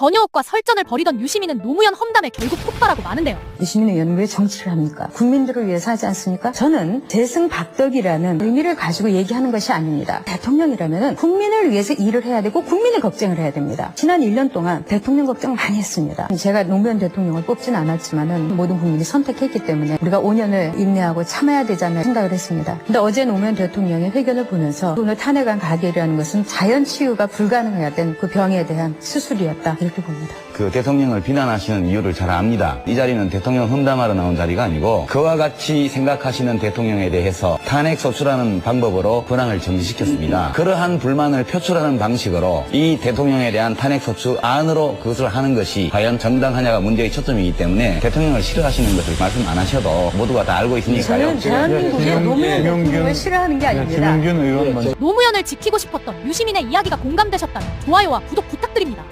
전효옥과 설전을 벌이던 유시민은 노무현 험담에 결국 폭발하고 마는데요. 유시민 의원은 왜 정치를 합니까? 국민들을 위해서 하지 않습니까? 저는 재승박덕이라는 의미를 가지고 얘기하는 것이 아닙니다. 대통령이라면 국민을 위해서 일을 해야 되고 국민의 걱정을 해야 됩니다. 지난 1년 동안 대통령 걱정 많이 했습니다. 제가 노무현 대통령을 뽑진 않았지만은 모든 국민이 선택했기 때문에 우리가 5년을 인내하고 참아야 되잖아요 생각을 했습니다. 근데 어제 노무현 대통령의 회견을 보면서 오늘 탄핵안 가결이라는 것은 자연 치유가 불가능하던 그 병에 대한 수술이었다 이렇게 봅니다. 그 대통령을 비난하시는 이유를 잘 압니다. 이 자리는 대통령 험담하러 나온 자리가 아니고 그와 같이 생각하시는 대통령에 대해서 탄핵 소추라는 방법으로 권한을 정지시켰습니다. 그러한 불만을 표출하는 방식으로 이 대통령에 대한 탄핵 소추 안으로 그것을 하는 것이 과연 정당하냐가 문제의 초점이기 때문에 대통령을 싫어하시는 것을 말씀 안 하셔도 모두가 다 알고 있으니까요. 저는 대한민국의 노무현 대통령을 싫어하는 게 아닙니다. 김용균 의원 먼저. 노무현을 지키고 싶었던 유시민의 이야기가 공감되셨다면 좋아요와 구독 부탁드립니다.